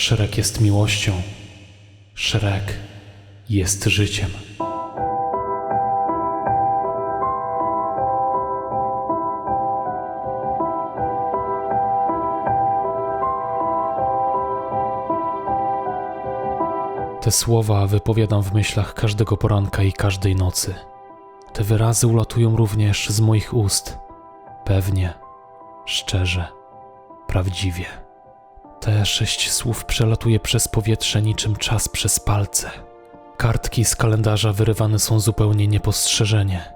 Szereg jest miłością. Szereg jest życiem. Te słowa wypowiadam w myślach każdego poranka i każdej nocy. Te wyrazy ulatują również z moich ust. Pewnie, szczerze, prawdziwie. Te sześć słów przelatuje przez powietrze niczym czas przez palce. Kartki z kalendarza wyrywane są zupełnie niepostrzeżenie.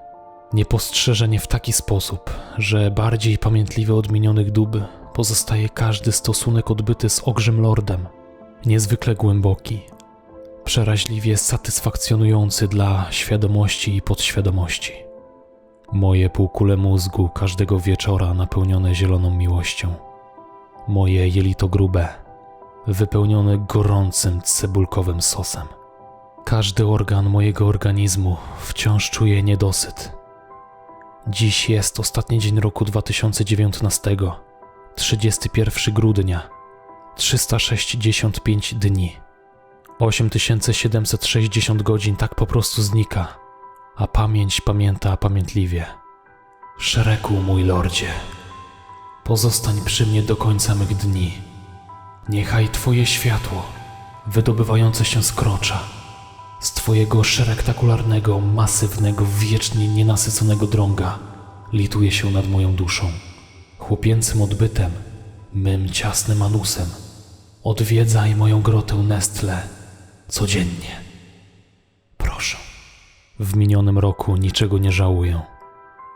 Niepostrzeżenie w taki sposób, że bardziej pamiętliwy od minionych dób pozostaje każdy stosunek odbyty z Ogrzym Lordem. Niezwykle głęboki, przeraźliwie satysfakcjonujący dla świadomości i podświadomości. Moje półkule mózgu każdego wieczora napełnione zieloną miłością. Moje jelito grube, wypełnione gorącym cebulkowym sosem. Każdy organ mojego organizmu wciąż czuje niedosyt. Dziś jest ostatni dzień roku 2019, 31 grudnia, 365 dni. 8760 godzin tak po prostu znika, a pamięć pamięta pamiętliwie. Szereku, mój lordzie, pozostań przy mnie do końca mych dni. Niechaj Twoje światło, wydobywające się z krocza, z Twojego szerektakularnego, masywnego, wiecznie nienasyconego drąga, lituje się nad moją duszą, chłopięcym odbytem, mym ciasnym anusem. Odwiedzaj moją grotę Nestle codziennie. Proszę. W minionym roku niczego nie żałuję.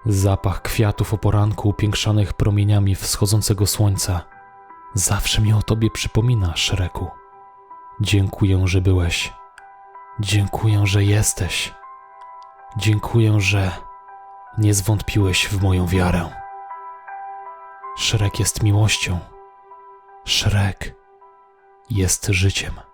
Zapach kwiatów o poranku upiększanych promieniami wschodzącego słońca zawsze mi o tobie przypomina, Szreku. Dziękuję, że byłeś. Dziękuję, że jesteś. Dziękuję, że nie zwątpiłeś w moją wiarę. Szrek jest miłością. Szrek jest życiem.